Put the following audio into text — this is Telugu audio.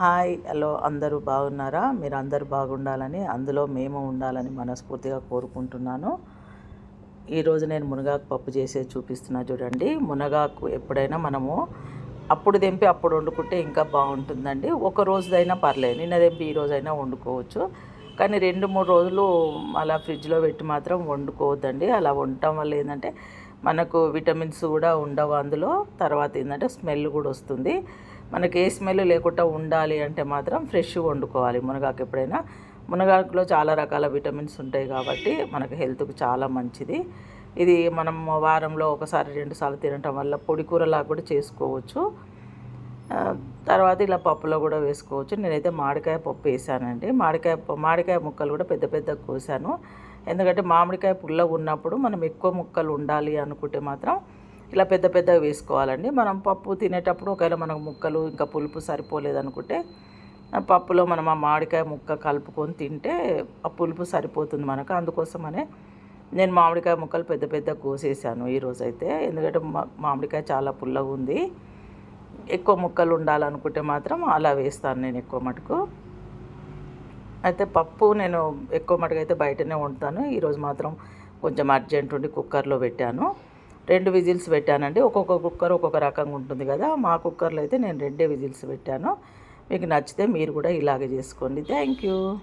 హాయ్ హలో అందరూ బాగున్నారా? మీరు అందరూ బాగుండాలని అందులో మేము ఉండాలని మనస్ఫూర్తిగా కోరుకుంటున్నాను. ఈరోజు నేను మునగాకు పప్పు చేసేది చూపిస్తున్నా చూడండి. మునగాకు ఎప్పుడైనా మనము అప్పుడు తెంపి అప్పుడు వండుకుంటే ఇంకా బాగుంటుందండి. ఒక రోజుదైనా పర్లేదు నిన్న తెంపి ఈ రోజైనా వండుకోవచ్చు. కానీ రెండు మూడు రోజులు అలా ఫ్రిడ్జ్లో పెట్టి మాత్రం వండుకోవద్దండి. అలా వండటం వల్ల ఏంటంటే మనకు విటమిన్స్ కూడా ఉండవు అందులో. తర్వాత ఏంటంటే స్మెల్ కూడా వస్తుంది. మనకి ఏ స్మెల్ లేకుండా ఉండాలి అంటే మాత్రం ఫ్రెష్గా వండుకోవాలి. మునగాకు ఎప్పుడైనా. మునగాకులో చాలా రకాల విటమిన్స్ ఉంటాయి కాబట్టి మనకు హెల్త్కి చాలా మంచిది. ఇది మనం వారంలో ఒకసారి రెండు సార్లు తినటం వల్ల పొడి కూరలా కూడా చేసుకోవచ్చు. తర్వాత ఇలా పప్పులో కూడా వేసుకోవచ్చు. నేనైతే మామిడికాయ పప్పు వేసానండి. మామిడికాయ మామిడికాయ ముక్కలు కూడా పెద్ద పెద్ద కోసాను. ఎందుకంటే మామిడికాయ పుల్లగా ఉన్నప్పుడు మనం ఎక్కువ ముక్కలు ఉండాలి అనుకుంటే మాత్రం ఇలా పెద్ద పెద్దగా వేసుకోవాలండి. మనం పప్పు తినేటప్పుడు ఒకవేళ మనకు ముక్కలు ఇంకా పులుపు సరిపోలేదనుకుంటే పప్పులో మనం ఆ మామిడికాయ ముక్క కలుపుకొని తింటే ఆ పులుపు సరిపోతుంది మనకు. అందుకోసమనే నేను మామిడికాయ ముక్కలు పెద్ద పెద్ద కోసేసాను ఈరోజైతే. ఎందుకంటే మా మామిడికాయ చాలా పుల్లగా ఉంది. ఎక్కువ ముక్కలు ఉండాలనుకుంటే మాత్రం అలా వేస్తాను నేను ఎక్కువ మటుకు. అయితే పప్పు నేను ఎక్కువ మటుకు అయితే బయటనే వండుతాను. ఈరోజు మాత్రం కొంచెం అర్జెంట్ ఉండి కుక్కర్లో పెట్టాను. రెండు విజిల్స్ పెట్టానండి. ఒక్కొక్క కుక్కర్ ఒక్కొక్క రకంగా ఉంటుంది కదా. మా కుక్కర్లో అయితే నేను రెండే విజిల్స్ పెట్టాను. మీకు నచ్చితే మీరు కూడా ఇలాగే చేసుకోండి. Thank you.